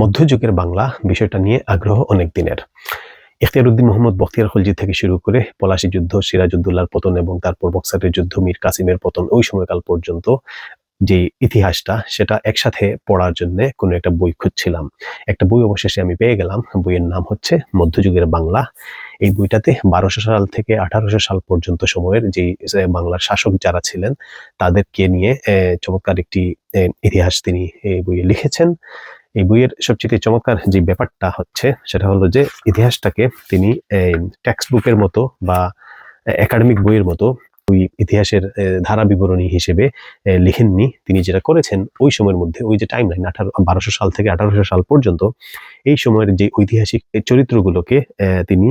মধ্যযুগের বাংলা বিষয়টা নিয়ে আগ্রহ অনেক দিনের। ইখতিয়ারউদ্দিন মোহাম্মদ বখতিয়ার খলজি থেকে শুরু করে পলাশী যুদ্ধ, সিরাজউদ্দৌলার পতন এবং তারপর বক্সারের যুদ্ধ, মীর কাসিমের পতন ওই সময়কাল পর্যন্ত যে ইতিহাসটা, সেটা একসাথে পড়ার জন্য কোনো একটা বই খুঁজছিলাম। একটা বই অবশেষে আমি পেয়ে গেলাম। বইয়ের নাম হচ্ছে মধ্যযুগের বাংলা। এই বইটাতে বারোশো সাল থেকে আঠারোশো সাল পর্যন্ত সময়ের যে বাংলার শাসক যারা ছিলেন, তাদেরকে নিয়ে চমৎকার একটি ইতিহাস তিনি এই বইয়ে লিখেছেন। এই বইয়ের সবচেয়ে চমৎকার যে ব্যাপারটা হচ্ছে, সেটা হলো যে ইতিহাসটাকে তিনি টেক্সট বুকের মতো বা একাডেমিক বইয়ের মতো ওই ইতিহাসের ধারা বিবরণী হিসেবে লিখেননি। তিনি যেটা করেছেন ওই সময়ের মধ্যে, ওই যে টাইম লাইন আঠারো, বারোশো সাল থেকে আঠারোশো সাল পর্যন্ত, এই সময়ের যে ঐতিহাসিক চরিত্রগুলোকে তিনি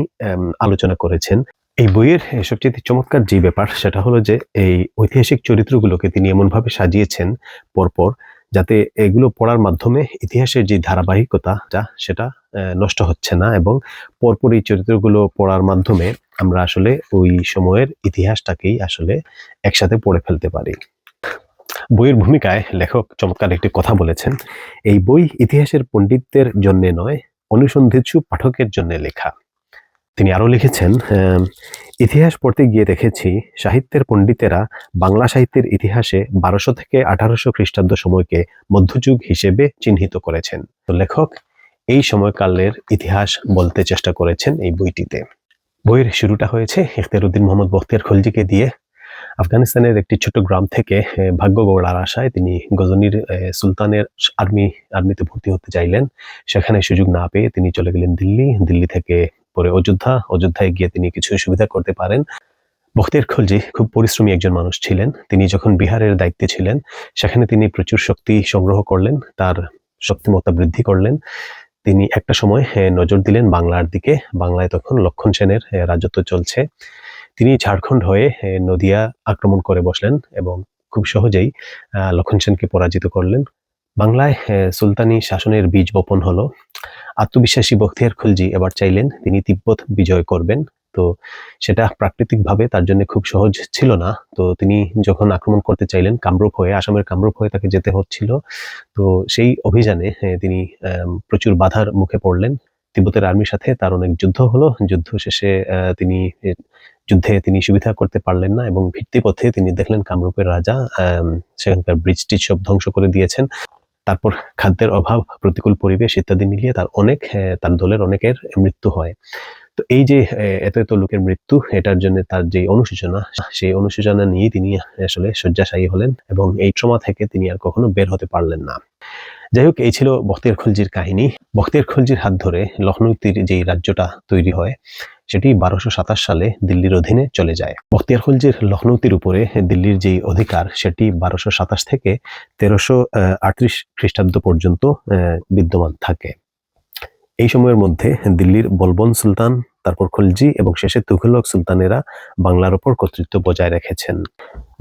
আলোচনা করেছেন। এই বইয়ের সবচেয়ে চমৎকার যে ব্যাপার, সেটা হলো যে এই ঐতিহাসিক চরিত্রগুলোকে তিনি এমনভাবে সাজিয়েছেন পরপর যাতে এগুলো পড়ার মাধ্যমে ইতিহাসের যে ধারাবাহিকতাটা সেটা নষ্ট হচ্ছে না এবং পরপর এই চরিত্রগুলো পড়ার মাধ্যমে আমরা আসলে ওই সময়ের ইতিহাসটাকেই আসলে একসাথে পড়ে ফেলতে পারি। বইয়ের ভূমিকায় লেখক চমৎকার একটি কথা বলেছেন, এই বই ইতিহাসের পণ্ডিতদের জন্য নয়, অনুসন্ধিৎসু পাঠকের জন্য লেখা। তিনি আরও লিখেছেন ইতিহাস পড়তে গিয়ে দেখেছি সাহিত্যের পণ্ডিতেরা বাংলা সাহিত্যের ইতিহাসে বারোশো থেকে আঠারোশো খ্রিস্টাব্দ সময়কে মধ্যযুগ হিসেবে চিহ্নিত করেছেন। তো লেখক, এই সময়কালের ইতিহাস বলতে চেষ্টা করেছেন এই বইটিতে। বইয়ের শুরুটা হয়েছে ইখতিয়ারউদ্দিন মোহাম্মদ বখতিয়ার খলজিকে দিয়ে। আফগানিস্তানের একটি ছোট গ্রাম থেকে ভাগ্য গৌড়ার আশায় তিনি গজনীর সুলতানের আর্মি, আর্মিতে ভর্তি হতে চাইলেন। সেখানে সুযোগ না পেয়ে তিনি চলে গেলেন দিল্লি। দিল্লি থেকে পরে অযোধ্যা, অযোধ্যায় গিয়ে তিনি কিছু সুবিধা করতে পারেন। বখতিয়ার খলজি খুব পরিশ্রমী একজন মানুষ ছিলেন। তিনি যখন বিহারের দায়িত্বে ছিলেন, সেখানে তিনি প্রচুর শক্তি সংগ্রহ করলেন, তার শক্তিমত্তা বৃদ্ধি করলেন। তিনি একটা সময় নজর দিলেন বাংলার দিকে। বাংলায় তখন লক্ষণ সেনের রাজত্ব চলছে। তিনি ঝাড়খণ্ড হয়ে নদিয়া আক্রমণ করে বসলেন এবং খুব সহজেই লক্ষণ সেনকে পরাজিত করলেন। বাংলায় সুলতানি শাসনের বীজ বপন হলো। আত্মবিশ্বাসী বখতিয়ার খুলজি এবার চাইলেন তিনি তিব্বত বিজয় করবেন। তো সেটা প্রাকৃতিকভাবে তার জন্য খুব সহজ ছিল না। তো তিনি যখন আক্রমণ করতে চাইলেন কামরূপ হয়ে, আসামের কামরূপ হয়ে তাকে যেতে হচ্ছিল। তো সেই অভিযানে তিনি প্রচুর বাধার মুখে পড়লেন। তিব্বতের আর্মির সাথে তার অনেক যুদ্ধ হলো। যুদ্ধ শেষে তিনি যুদ্ধে তিনি সুবিধা করতে পারলেন না এবং ভিত্তি পথে তিনি দেখলেন কামরূপের রাজা সেখানকার ব্রিজ টিজ সব ধ্বংস করে দিয়েছেন। তারপর খাদ্যের অভাব, প্রতিকূল পরিবেশ ইত্যাদি মিলিয়ে তার অনেক তার দলের অনেকের মৃত্যু হয়। তো এই যে এত এত লোকের মৃত্যু, এটার জন্য তার যে অনুশোচনা, সেই অনুশোচনা নিয়ে তিনি আসলে শয্যাশায়ী হলেন এবং এই ট্রমা থেকে তিনি আর কখনো বের হতে পারলেন না। যাই হোক, এই ছিল বখতিয়ার খলজির কাহিনী। বখতিয়ার খলজির হাত ধরে লখনৌতির যে রাজ্যটা তৈরি হয় সেটি বারোশো সাতাশ সালে দিল্লির অধীনে চলে যায়। বখতিয়ার খলজির লখনৌতির উপরে দিল্লির যেই অধিকার, সেটি বারোশো সাতাশ থেকে তেরোশো আটত্রিশ খ্রিস্টাব্দ পর্যন্ত বিদ্যমান থাকে। এই সময়ের মধ্যে দিল্লির বলবন সুলতান, তারপর খলজি এবং শেষে তুঘলক সুলতানেরা বাংলার ওপর কর্তৃত্ব বজায় রেখেছেন।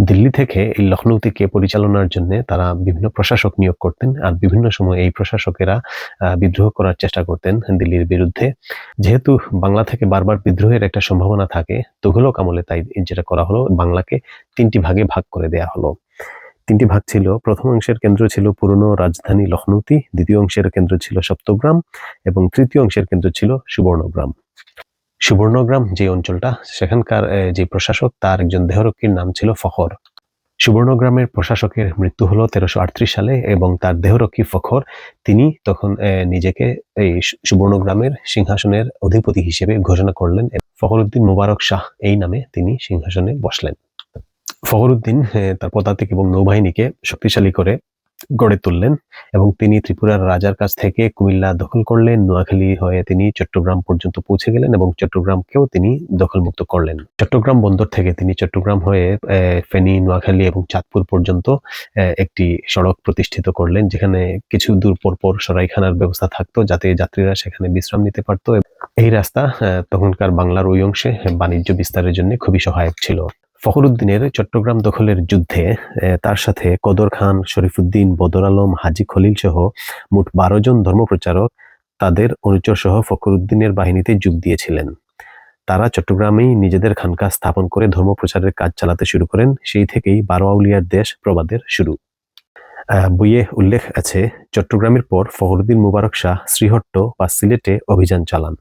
দিল্লি থেকে এই লখনৌতিকে পরিচালনার জন্য তারা বিভিন্ন প্রশাসক নিয়োগ করতেন আর বিভিন্ন সময় এই প্রশাসকেরা বিদ্রোহ করার চেষ্টা করতেন দিল্লির বিরুদ্ধে। যেহেতু বাংলা থেকে বারবার বিদ্রোহের একটা সম্ভাবনা থাকে, তুঘলক আমলে তাই যেটা করা হলো, বাংলাকে তিনটি ভাগে ভাগ করে দেয়া হলো। তিনটি ভাগ ছিল। প্রথম অংশের কেন্দ্র ছিল পুরনো রাজধানী লখনৌতি, দ্বিতীয় অংশের কেন্দ্র ছিল সপ্তগ্রাম এবং তৃতীয় অংশের কেন্দ্র ছিল সুবর্ণগ্রাম। সুবর্ণগ্রাম যে অঞ্চলটা, সেখানকার যে প্রশাসক, তার একজন দেহরক্ষীর নাম ছিল ফখর। সুবর্ণগ্রামের প্রশাসকের মৃত্যু হলো তেরোশো সালে এবং তার দেহরক্ষী ফখর তিনি তখন নিজেকে এই সুবর্ণগ্রামের সিংহাসনের অধিপতি হিসেবে ঘোষণা করলেন। ফখরুদ্দিন মুবারক শাহ এই নামে তিনি সিংহাসনে বসলেন। ফখরুদ্দিন তার পদাতিক এবং নৌবাহিনীকে শক্তিশালী করে গড়ে তুললেন এবং তিনি ত্রিপুরার রাজার কাছ থেকে কুমিল্লা দখল করলেন। নোয়াখালী হয়ে তিনি চট্টগ্রাম পর্যন্ত পৌঁছে গেলেন এবং চট্টগ্রামকেও তিনি দখলমুক্ত করলেন। চট্টগ্রাম বন্দর থেকে তিনি চট্টগ্রাম হয়ে ফেনী, নোয়াখালী এবং চাঁদপুর পর্যন্ত একটি সড়ক প্রতিষ্ঠিত করলেন, যেখানে কিছু দূর পর পর সরাইখানার ব্যবস্থা থাকতো, যাতে যাত্রীরা সেখানে বিশ্রাম নিতে পারতো। এই রাস্তা তখনকার বাংলার ওই অংশে বাণিজ্য বিস্তারের জন্য খুবই সহায়ক ছিল। ফখরুদ্দিনের চট্টগ্রাম দখলের যুদ্ধে তার সাথে কদর খান, শরীফুদ্দিন, বদর আলম, হাজি খলিল সহ মোট বারো জন ধর্মপ্রচারক তাদের অনুচর সহ ফখরুদ্দিনের বাহিনীতে যোগ দিয়েছিলেন। তারা চট্টগ্রামেই নিজেদের খানকা স্থাপন করে ধর্মপ্রচারের কাজ চালাতে শুরু করেন, সেই থেকেই বারো আউলিয়ার দেশ প্রবাদের শুরু। বইয়ে উল্লেখ আছে, চট্টগ্রামের পর ফখরুদ্দিন মুবারক শাহ শ্রীহট্ট বা সিলেটে অভিযান চালান।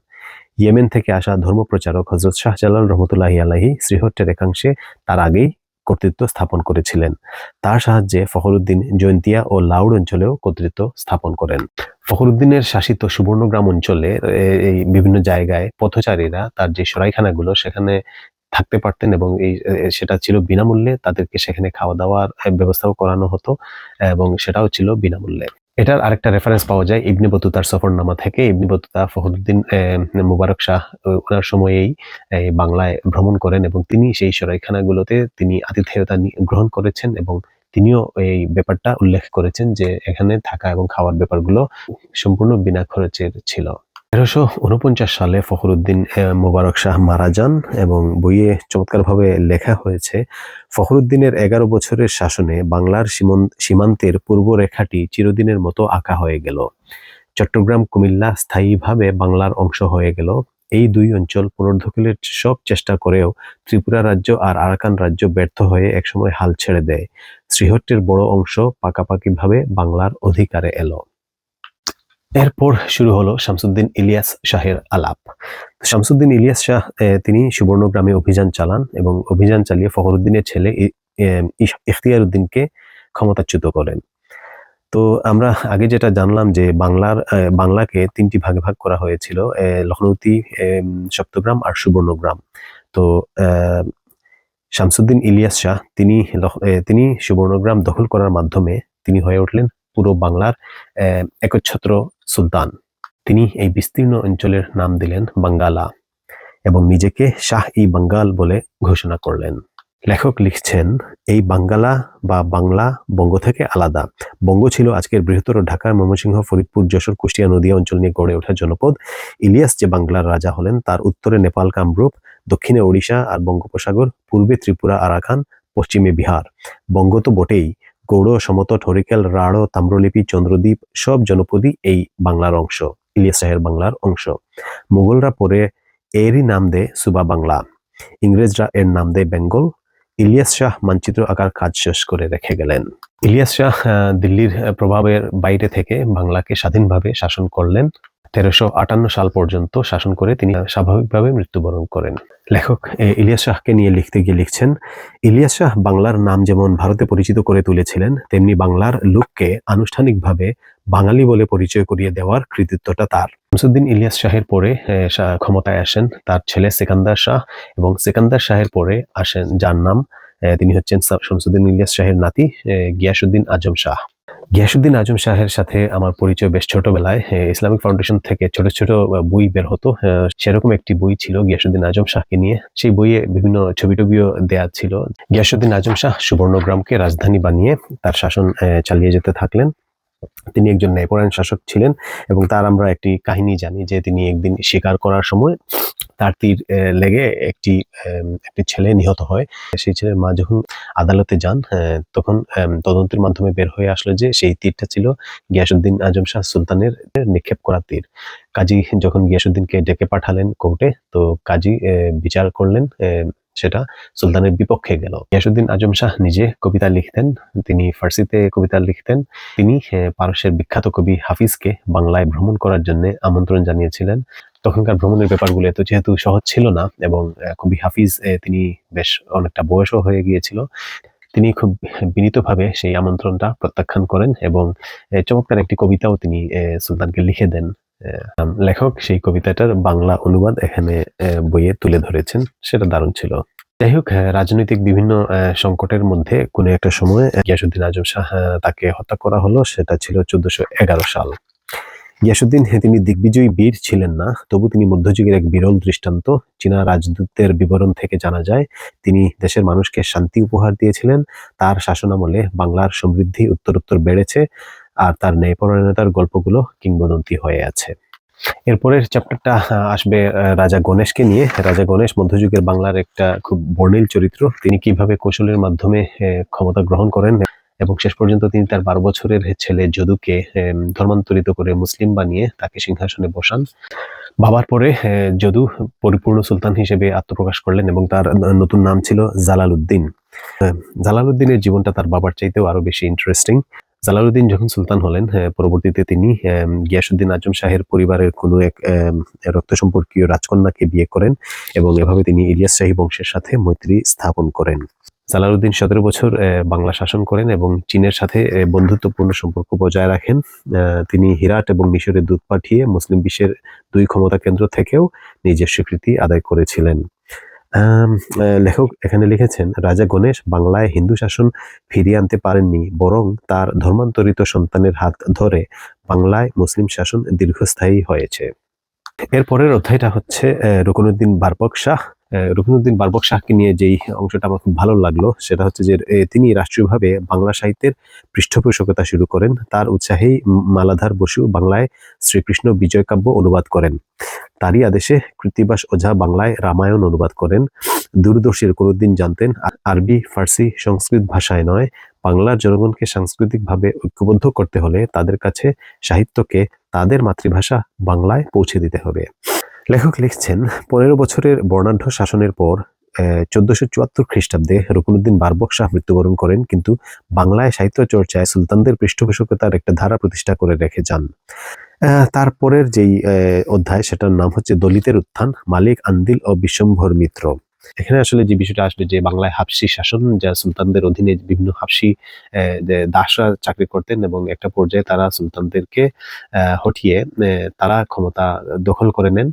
ইয়েমেন থেকে আসা ধর্মপ্রচারক হজরত শাহজালাল রহমতুল্লাহি আলাহি শ্রীহট্টের একাংশে তার আগেই কর্তৃত্ব স্থাপন করেছিলেন। তার সাহায্যে ফখরুদ্দিন জয়ন্তিয়া ও লাউড অঞ্চলেও কর্তৃত্ব স্থাপন করেন। ফখরুদ্দিনের শাসিত সুবর্ণগ্রাম অঞ্চলে এই বিভিন্ন জায়গায় পথচারীরা তার যে সরাইখানাগুলো সেখানে থাকতে পারতেন এবং এই সেটা ছিল বিনামূল্যে তাদেরকে সেখানে খাওয়া দাওয়ার ব্যবস্থাও করানো হতো এবং সেটাও ছিল বিনামূল্যে। এটার আরেকটা রেফারেন্স পাওয়া যায় ইবনে বতুতার সফরনামা থেকে। ইবনে বতুতা ফখরুদ্দিন এ, মুবারক শাহ ওনার সময়েই বাংলায় ভ্রমণ করেন এবং তিনি সেই সরাইখানাগুলোতে তিনি আতিথেয়তা গ্রহণ করেছেন এবং তিনিও এই ব্যাপারটা উল্লেখ করেছেন যে এখানে থাকা এবং খাওয়ার ব্যাপারগুলো সম্পূর্ণ বিনা খরচের ছিল। তেরোশো উনপঞ্চাশ সালে ফখরুদ্দিন মোবারক শাহ মারা যান এবং বইয়ে চমৎকারভাবে লেখা হয়েছে, ফখরুদ্দিনের এগারো বছরের শাসনে বাংলার সীমান্তের পূর্ব রেখাটি চিরদিনের মতো আঁকা হয়ে গেল। চট্টগ্রাম, কুমিল্লা স্থায়ীভাবে বাংলার অংশ হয়ে গেল। এই দুই অঞ্চল পুনর্দখলের সব চেষ্টা করেও ত্রিপুরা রাজ্য আর আরাকান রাজ্য ব্যর্থ হয়ে একসময় হাল ছেড়ে দেয়। শ্রীহট্টের বড় অংশ পাকাপাকিভাবে বাংলার অধিকারে এলো। এরপর শুরু হলো শামসুদ্দিন ইলিয়াস শাহের আলাপ। শামসুদ্দিন ইলিয়াস শাহ তিনি সুবর্ণগ্রামে অভিযান চালান এবং অভিযান চালিয়ে ফখরুদ্দিনের ছেলে ইখতিয়ার উদ্দিনকে ক্ষমতাচ্যুত করেন। তো আমরা আগে যেটা জানলাম যে বাংলার বাংলাকে তিনটি ভাগে ভাগ করা হয়েছিল লখনৌতি সপ্তগ্রাম আর সুবর্ণগ্রাম। তো শামসুদ্দিন ইলিয়াস শাহ, তিনি তিনি সুবর্ণগ্রাম দখল করার মাধ্যমে তিনি হয়ে উঠলেন পুরো বাংলার একচ্ছত্র সুলতান। তিনি এই বিস্তীর্ণ অঞ্চলের নাম দিলেন বাঙ্গালা এবং নিজেকে শাহ ই বাঙ্গাল বলে ঘোষণা করলেন। লেখক লিখছেন, এই বাঙ্গালা বা বাংলা বঙ্গ থেকে আলাদা। বঙ্গ ছিল আজকের বৃহত্তর ঢাকা ময়মনসিংহ, ফরিদপুর, যশোর, কুষ্টিয়া, নদিয়া অঞ্চল নিয়ে গড়ে ওঠা জনপদ। ইলিয়াস যে বাংলার রাজা হলেন, তার উত্তরে নেপাল কামরূপ, দক্ষিণে ওড়িশা আর বঙ্গোপসাগর, পূর্বে ত্রিপুরা, আরাকান, পশ্চিমে বিহার। বঙ্গ তো বটেই গৌড় সমতট হরিকেল রাঢ়, তাম্রলিপি, চন্দ্রদ্বীপ, সব জনপদই এই বাংলার অংশ, ইলিয়াস শাহের বাংলার অংশ। মুঘলরা পরে এরই নাম দেয় সুবা বাংলা, ইংরেজরা এর নাম দেয় বেঙ্গল। ইলিয়াস শাহ মানচিত্র আকার কাজ শেষ করে রেখে গেলেন। ইলিয়াস শাহ দিল্লির প্রভাবের বাইরে থেকে বাংলাকে স্বাধীনভাবে শাসন করলেন। তেরোশো আটান্ন সাল পর্যন্ত শাসন করে তিনি স্বাভাবিকভাবে মৃত্যুবরণ করেন। লেখক ইলিয়াস শাহকে নিয়ে লিখতে গিয়ে লিখছেন, ইলিয়াস শাহ বাংলার নাম যেমন ভারতে পরিচিত করে তুলেছিলেন, তেমনি বাংলার লোককে আনুষ্ঠানিকভাবে বাঙালি বলে পরিচয় করিয়ে দেওয়ার কৃতিত্বটা তার। শামসুদ্দিন ইলিয়াস শাহের পরে ক্ষমতায় আসেন তার ছেলে সেকান্দার শাহ এবং সেকান্দার শাহের পরে আসেন যার নাম তিনি হচ্ছেন শামসুদ্দিন ইলিয়াস শাহের নাতি গিয়াসুদ্দিন আজম শাহ। গিয়াসুদ্দিন আজম শাহের সাথে আমার পরিচয় বেশ ছোটবেলায়। ইসলামিক ফাউন্ডেশন থেকে ছোট ছোট বই বের হতো। সেরকম একটি বই ছিল গিয়াসুদ্দিন আজম শাহকে নিয়ে। সেই বইয়ে বিভিন্ন ছবি টবিও দেয়া ছিল। গিয়াসুদ্দিন আজম শাহ সুবর্ণগ্রামকে রাজধানী বানিয়ে তার শাসন চালিয়ে যেতে থাকলেন। তিনি একজন ন্যায়পরায়ণ শাসক ছিলেন এবং তার আমরা একটি কাহিনী জানি যে তিনি একদিন শিকার করার সময় তার তীর লেগে একটি একটি ছেলে নিহত হয়। সেই ছেলের মা যখন আদালতে যান তখন তদন্তের মাধ্যমে বের হয়ে আসলো যে সেই তীরটা ছিল গিয়াসুদ্দিন আজম শাহ সুলতানের নিক্ষেপ করা তীর। কাজী যখন গিয়াসুদ্দিনকে ডেকে পাঠালেন কোর্টে, তো কাজী বিচার করলেন সেটা সুলতানের বিপক্ষে গেল। গিয়াসুদ্দিন আজম শাহ নিজে কবিতা লিখতেন, তিনি ফার্সিতে কবিতা লিখতেন। তিনি পারস্যের বিখ্যাত কবি হাফিজকে বাংলায় ভ্রমণ করার জন্য আমন্ত্রণ জানিয়েছিলেন। তখনকার ভ্রমণের ব্যাপারগুলো এত যেহেতু সহজ ছিল না এবং কবি হাফিজ তিনি বেশ অনেকটা বয়সও হয়ে গিয়েছিল, তিনি খুব বিনীতভাবে সেই আমন্ত্রণটা প্রত্যাখ্যান করেন এবং চমৎকার একটি কবিতাও তিনি সুলতানকে লিখে দেন। লেখক সেই কবিতাটার বাংলা অনুবাদ এখানে বইয়ে তুলে ধরেছেন, সেটা দারুণ ছিল। যাই হোক রাজনৈতিক বিভিন্ন সংকটের মধ্যে কোনো একটা সময় গিয়াসুদ্দিন আজম শাহ তাকে হত্যা করা হলো, সেটা ছিল চোদ্দশো সাল। গিয়াসুদ্দিন হ্যাঁ, তিনি দিগ্বিজয়ী বীর ছিলেন না তবু তিনি মধ্যযুগের এক বিরল দৃষ্টান্ত। চীনা রাজদূতের বিবরণ থেকে জানা যায় তিনি দেশের মানুষকে শান্তি উপহার দিয়েছিলেন। তার শাসনামলে বাংলার সমৃদ্ধি উত্তরোত্তর বেড়েছে আর তার ন্যায়পরায়ণতার গল্পগুলো কিংবদন্তি হয়ে আছে। এরপরের চ্যাপ্টারটা আসবে রাজা গণেশকে নিয়ে। রাজা গণেশ মধ্যযুগের বাংলার একটা খুব বর্ণিল চরিত্র। তিনি কীভাবে কৌশলের মাধ্যমে ক্ষমতা গ্রহণ করেন এবং শেষ পর্যন্ত তিনি তার বারো বছরের ছেলে যদুকে ধর্মান্তরিত করে মুসলিম বানিয়ে তাকে সিংহাসনে বসান। বাবার পরে যদু পরিপূর্ণ সুলতান হিসেবে আত্মপ্রকাশ করলেন এবং তার নতুন নাম ছিল জালালউদ্দিন। আহ, জালালউদ্দিনের জীবনটা তার বাবার চাইতেও আরও বেশি ইন্টারেস্টিং জালালউদ্দিন যখন সুলতান হলেন পরবর্তীতে তিনি গিয়াসুদ্দিন আজম শাহের পরিবারের কোনো এক রক্ত সম্পর্কীয় রাজকন্যাকে বিয়ে করেন এবং এভাবে তিনি ইলিয়াস শাহী বংশের সাথে মৈত্রী স্থাপন করেন। জালালউদ্দিন সতেরো বছর বাংলা শাসন করেন এবং চীনের সাথে বন্ধুত্বপূর্ণ সম্পর্ক বজায় রাখেন। তিনি হিরাট এবং মিশরে দুধ পাঠিয়ে মুসলিম বিশ্বের দুই ক্ষমতা কেন্দ্র থেকেও নিজের স্বীকৃতি আদায় করেছিলেন। লেখক এখানে লিখেছেন, রাজা গণেশ বাংলায় হিন্দু শাসন ফিরিয়ে আনতে পারেননি, বরং তার ধর্মান্তরিত সন্তানের হাত ধরে বাংলায় মুসলিম শাসন দীর্ঘস্থায়ী হয়েছে। এরপরের অধ্যায়টা হচ্ছে রুকনুদ্দিন বারবক শাহ রুকনুদ্দিন বারবক শাহকে নিয়ে যেই অংশটা আমার খুব ভালো লাগল, সেটা হচ্ছে যে তিনি রাষ্ট্রীয়ভাবে বাংলা সাহিত্যের পৃষ্ঠপোষকতা শুরু করেন। তার উৎসাহেই মালাধার বসু বাংলায় শ্রীকৃষ্ণ বিজয় কাব্য অনুবাদ করেন। তারই আদেশে কৃত্তিবাস ওঝা বাংলায় রামায়ণ অনুবাদ করেন। দূরদর্শী রুকনুদ্দিন জানতেন আরবি, ফার্সি সংস্কৃত ভাষায় নয়, বাংলার জনগণকে সাংস্কৃতিকভাবে ঐক্যবদ্ধ করতে হলে তাদের কাছে সাহিত্যকে তাদের মাতৃভাষা বাংলায় পৌঁছে দিতে হবে। লেখক লিখছেন, পনেরো বছরের বর্ণাঢ্য শাসনের পর চোদ্দশো চুয়াত্তর খ্রিস্টাব্দে রুকনুদ্দিন বারবক শাহ মৃত্যুবরণ করেন, কিন্তু বাংলায় সাহিত্য চর্চায় সুলতানদের পৃষ্ঠপোষকতার একটা ধারা প্রতিষ্ঠা করে রেখে যান। তারপরের যেই অধ্যায়, সেটার নাম হচ্ছে দলিতের উত্থান, মালিক আন্দিল ও বিশ্বম্ভর মিত্র। এখানে আসলে যে বিষয়টা আসলে যে বাংলায় হাফসি শাসন, যা সুলতানদের অধীনে বিভিন্ন হাফসি দাসরা চাকরি করতেন এবং একটা পর্যায়ে তারা সুলতানদেরকে হটিয়ে তারা ক্ষমতা দখল করে নেন।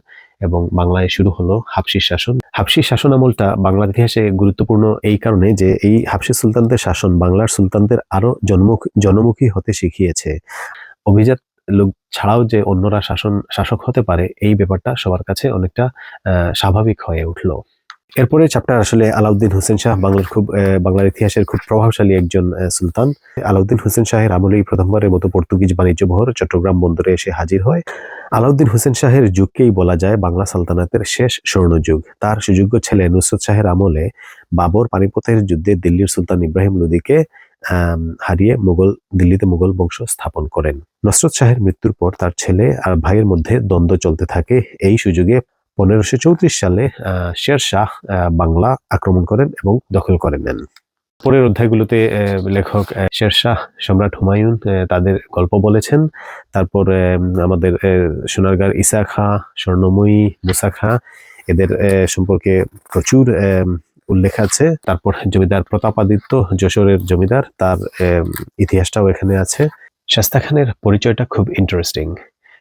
এবং বাংলায় শুরু হলো হাফসি শাসন। হাফসি শাসন আমলটা বাংলার ইতিহাসে গুরুত্বপূর্ণ এই কারণে যে এই হাফসি সুলতানদের শাসন বাংলার সুলতানদের আরও জন্মুখ জনমুখী হতে শিখিয়েছে। অভিজাত লোক ছাড়াও যে অন্যরা শাসন শাসক হতে পারে, এই ব্যাপারটা সবার কাছে অনেকটা স্বাভাবিক হয়ে উঠল। এরপরে চ্যাপ্টার আসলে আলাউদ্দিন হোসেন শাহ বাংলার খুব বাংলার ইতিহাসের খুব প্রভাবশালী একজন সুলতান। আলাউদ্দিন হোসেন শাহের আমলেই প্রথমবারের মতো পর্তুগিজ বাণিজ্য বহর চট্টগ্রাম বন্দরে এসে হাজির হয়। আলাউদ্দিন হোসেন শাহের যুগকেই বলা যায় বাংলা সালতানাতের শেষ স্বর্ণযুগ। তার সুযোগ্য ছেলে নুসরত শাহের আমলে বাবর পানিপথের যুদ্ধে দিল্লির সুলতান ইব্রাহিম লোদিকে হারিয়ে মোগল, দিল্লিতে মুঘল বংশ স্থাপন করেন। নসরত শাহের মৃত্যুর পর তার ছেলে আর ভাইয়ের মধ্যে দ্বন্দ্ব চলতে থাকে। এই সুযোগে পনেরোশো চৌত্রিশ সালে শের শাহ বাংলা আক্রমণ করেন এবং দখল করে নেন। পরের অধ্যায়গুলোতে লেখক শের শাহ সম্রাট হুমায়ুন তাদের গল্প বলেছেন। তারপর আমাদের সোনারগাঁর ইসা খাঁ, স্বর্ণময়ী মুসা খাঁ, এদের সম্পর্কে প্রচুর উল্লেখ আছে। তারপর জমিদার প্রতাপাদিত্য যশোরের জমিদার, তার ইতিহাসটাও এখানে আছে। শাস্তা খানের পরিচয়টা খুব ইন্টারেস্টিং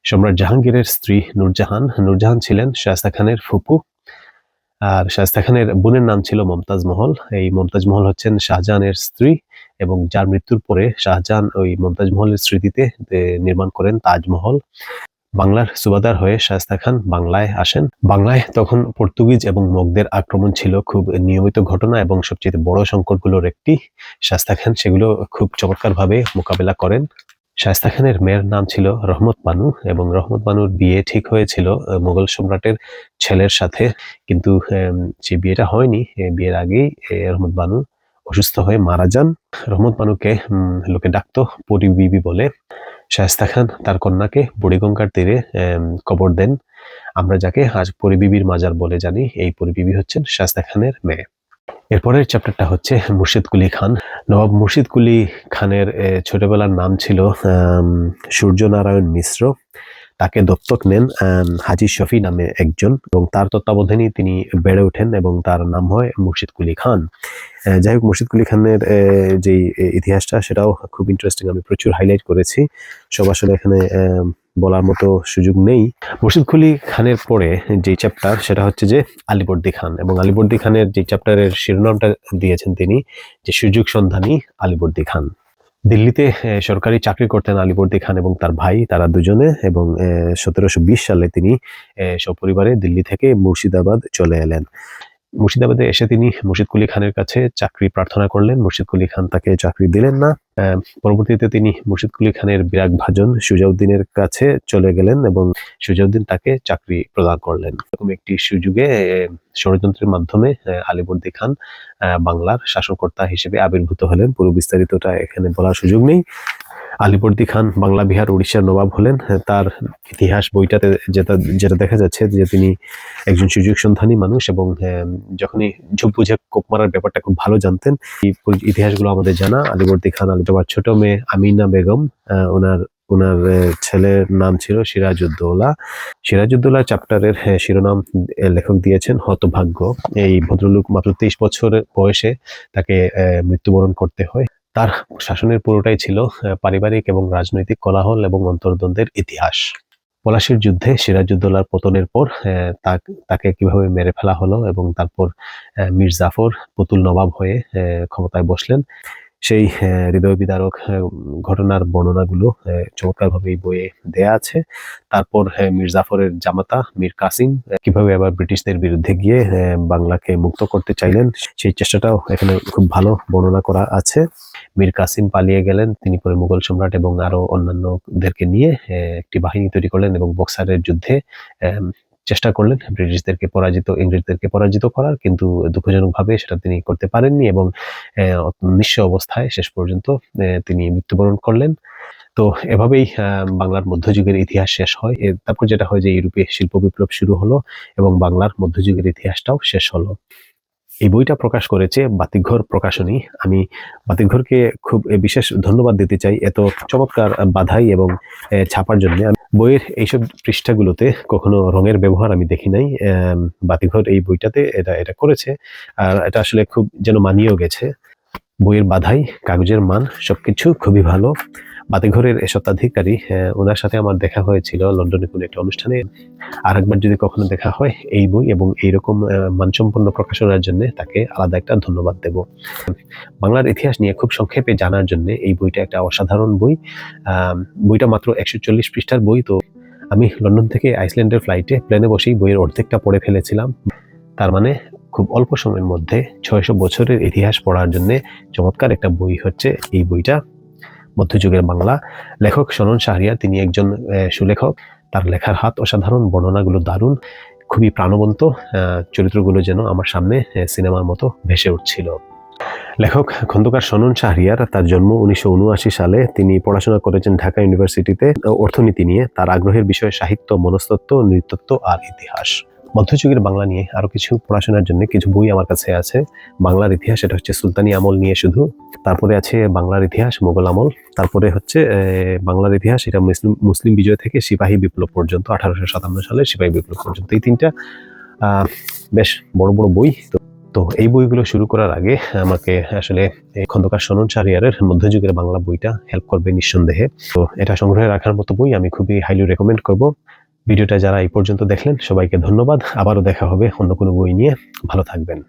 সম্রাট জাহাঙ্গীরের স্ত্রী নূরজাহান। নূরজাহান ছিলেন শাস্তা খানের ফুপু। আর শাস্তা খানের বোনের নাম ছিল মমতাজ মহল। এই মমতাজ মহল হচ্ছেন শাহজাহানের স্ত্রী এবং যার মৃত্যুর পরে শাহজাহান ওই মমতাজ মহলের স্মৃতিতে নির্মাণ করেন তাজমহল। বাংলার সুবাদার হয়ে শায়েস্তা খান বাংলায় আসেন। বাংলায় তখন পর্তুগিজ এবং মগদের আক্রমণ ছিল খুব নিয়মিত ঘটনা এবং সবচেয়ে বড় সংকটগুলোর একটি। শায়েস্তা খান সেগুলো খুব চমৎকারভাবে মোকাবেলা করেন। শায়েস্তা খানের মেয়ের নাম ছিল রহমত বানু এবং রহমত বানুর বিয়ে ঠিক হয়েছিল মোগল সম্রাটের ছেলের সাথে। কিন্তু যে বিয়েটা হয়নি বিয়ের আগেই রহমত বানু অসুস্থ হয়ে মারা যান। রহমত বানুকে লোকে ডাকতো পরি বিবি বলে। শায়েস্তা খান তার কন্যাকে বুড়িগঙ্গার তীরে কবর দেন। আমরা যাকে আজ পরিবিবির মাজার বলে জানি, এই পরিবিবি হচ্ছেন শায়েস্তা খানের মেয়ে। এরপরের চ্যাপ্টারটা হচ্ছে মুর্শিদ কুলি খান। নবাব মুর্শিদ কুলি খানের ছোটবেলার নাম ছিল সূর্যনারায়ণ মিশ্র। তাকে দত্তক নেন হাজি শফি নামে একজন এবং তার তত্ত্বাবধানেই তিনি বেড়ে ওঠেন এবং তার নাম হয় মুর্শিদ কুলি খান। যাই হোক, মুর্শিদ কুলি খানের যে ইতিহাসটা, সেটাও খুব ইন্টারেস্টিং আমি প্রচুর হাইলাইট করেছি। সব আসলে এখানে বলার মতো সুযোগ নেই। মুর্শিদ কুলি খানের পরে যে চ্যাপ্টার সেটা হচ্ছে যে আলিবর্দী খান এবং আলিবর্দী খানের যে চ্যাপ্টারের শিরোনামটা দিয়েছেন তিনি, যে সুযোগ সন্ধানী আলিবর্দী খান। দিল্লিতে সরকারি চাকরি করতেন আলিবর্দী খান এবং তার ভাই, তারা দুজনে এবং সতেরোশো বিশ সালে তিনি সপরিবারে দিল্লি থেকে মুর্শিদাবাদ চলে এলেন। মুর্শিদাবাদে এসে তিনি মুর্শিদ কুলি খানের কাছে চাকরি প্রার্থনা করলেন। মুর্শিদ কুলি খান তাকে চাকরি দিলেন না। পরবর্তীতে তিনি মুর্শিদ কুলি খানের বিরাগ ভাজন সুজাউদ্দিনের কাছে চলে গেলেন এবং সুজাউদ্দিন তাকে চাকরি প্রদান করলেন। এরকম একটি সুযোগে ষড়যন্ত্রের মাধ্যমে আলিবর্দী খান বাংলার শাসনকর্তা হিসেবে আবির্ভূত হলেন। পুরো বিস্তারিতটা এখানে বলার সুযোগ নেই। আলিবর্দী খান বাংলা, বিহার উড়িষ্যার নবাব হলেন। তার ইতিহাস বইটাতে যেটা যেটা দেখা যাচ্ছে যে তিনি একজন সুযোগ সন্ধানী মানুষ এবং যখনই ঝোপ বুঝে কোপ মারার ব্যাপারটা খুব ভালো জানতেন। ইতিহাসগুলো আমাদের জানা। আলিবর্দী খান আলিবাবার ছোট মেয়ে আমিনা বেগম ওনার ওনার ছেলের নাম ছিল সিরাজউদ্দৌলা। সিরাজউদ্দৌলা চ্যাপ্টারের শিরোনাম লেখক দিয়েছেন হতভাগ্য। এই ভদ্রলোক মাত্র তেইশ বছর বয়সে তাকে মৃত্যুবরণ করতে হয়। তার শাসনের পুরোটাই ছিল পারিবারিক এবং রাজনৈতিক কোলাহল এবং অন্তর্দ্বন্দ্বের ইতিহাস। পলাশির যুদ্ধে সিরাজউদ্দৌলার পতনের পর তাক- কীভাবে মেরে ফেলা হলো এবং তারপর মীর জাফর পুতুল নবাব হয়ে ক্ষমতায় বসলেন। সেই হৃদয় বিদারক ঘটনার বর্ণনাগুলো চমৎকারভাবে এই বইয়ে দেয়া আছে। তারপর আহ, মীর জাফরের জামাতা মীর কাসিম কীভাবে আবার ব্রিটিশদের বিরুদ্ধে গিয়ে বাংলাকে মুক্ত করতে চাইলেন সেই চেষ্টাটাও এখানে খুব ভালো বর্ণনা করা আছে। মীর কাসিম পালিয়ে গেলেন তিনি পরে মুঘল সম্রাট এবং আরও অন্যান্যদেরকে নিয়ে একটি বাহিনী তৈরি করলেন এবং বক্সারের যুদ্ধে চেষ্টা করলেন। ব্রিটিশদেরকে পরাজিত, ইংরেজদেরকে পরাজিত করার, কিন্তু দুঃখজনকভাবে সেটা তিনি করতে পারেননি এবং নিঃস্ব অবস্থায় শেষ পর্যন্ত তিনি মৃত্যুবরণ করলেন। তো এভাবেই বাংলার মধ্যযুগের ইতিহাস শেষ হয়। তারপর যেটা হয় যে ইউরোপে শিল্প বিপ্লব শুরু হলো এবং বাংলার মধ্যযুগের ইতিহাসটাও শেষ হলো। এই বইটা প্রকাশ করেছে বাতিঘর প্রকাশনী। আমি বাতিঘরকে খুব বিশেষ ধন্যবাদ দিতে চাই। এত চমৎকার বাধাই এবং ছাপার জন্য। বইয়ের এইসব পৃষ্ঠাগুলোতে কখনো রঙের ব্যবহার আমি দেখি নাই বাতিঘর এই বইটাতে এটা এটা করেছে। আর এটা আসলে খুব যেন মানিয়েও গেছে। বইয়ের বাধাই, কাগজের মান, সবকিছু খুবই ভালো। বাতিঘরের এ স্বত্বাধিকারী আহ, ওনার সাথে আমার দেখা হয়েছিল লন্ডনে কোনো একটা অনুষ্ঠানে। আর একবার যদি কখনো দেখা হয় এই বই এবং এইরকম মানসম্পন্ন প্রকাশনার জন্য তাকে আলাদা একটা ধন্যবাদ দেব। বাংলার ইতিহাস নিয়ে খুব সংক্ষেপে জানার জন্য এই বইটা একটা অসাধারণ বই। বইটা মাত্র একশো চল্লিশ পৃষ্ঠার বই তো আমি লন্ডন থেকে আইসল্যান্ডের ফ্লাইটে প্লেনে বসেই বইয়ের অর্ধেকটা পড়ে ফেলেছিলাম। তার মানে খুব অল্প সময়ের মধ্যে ছয়শো বছরের ইতিহাস পড়ার জন্য চমৎকার একটা বই হচ্ছে এই বইটা। মধ্যযুগের বাংলা লেখক শরণ শাহরিয়ার তিনি একজন সুলেখক। তার লেখার হাত অসাধারণ, বর্ণনাগুলো দারুণ, খুবই প্রাণবন্ত চরিত্রগুলো যেন আমার সামনে সিনেমার মতো ভেসে উঠছিল। লেখক খন্দকার সনন শাহরিয়ার তার জন্ম উনিশশো উনআশি সালে। তিনি পড়াশোনা করেছেন ঢাকা ইউনিভার্সিটিতে, অর্থনীতি নিয়ে। তার আগ্রহের বিষয় সাহিত্য, মনস্তত্ত্ব নৃতত্ত্ব আর ইতিহাস। মধ্যযুগের বাংলা নিয়ে আরও কিছু পড়াশোনার জন্য কিছু বই আমার কাছে আছে। বাংলার ইতিহাস, এটা হচ্ছে সুলতানি আমল নিয়ে শুধু। তারপরে আছে বাংলার ইতিহাস, মোগল আমল। তারপরে হচ্ছে বাংলার ইতিহাস, এটা মুসলিম মুসলিম বিজয় থেকে সিপাহী বিপ্লব পর্যন্ত, আঠারোশো সাতান্ন সালের সিপাহী বিপ্লব পর্যন্ত। এই তিনটা বেশ বড় বড় বই। তো তো এই বইগুলো শুরু করার আগে আমাকে আসলে খন্দকার সনন চারিয়ারের মধ্যযুগের বাংলা বইটা হেল্প করবে নিঃসন্দেহে। তো এটা সংগ্রহে রাখার মতো বই আমি খুবই হাইলি রেকমেন্ড করব। ভিডিওটা যারা এই পর্যন্ত দেখলেন, সবাইকে ধন্যবাদ। আবারও দেখা হবে অন্য কোনো বই নিয়ে। ভালো থাকবেন।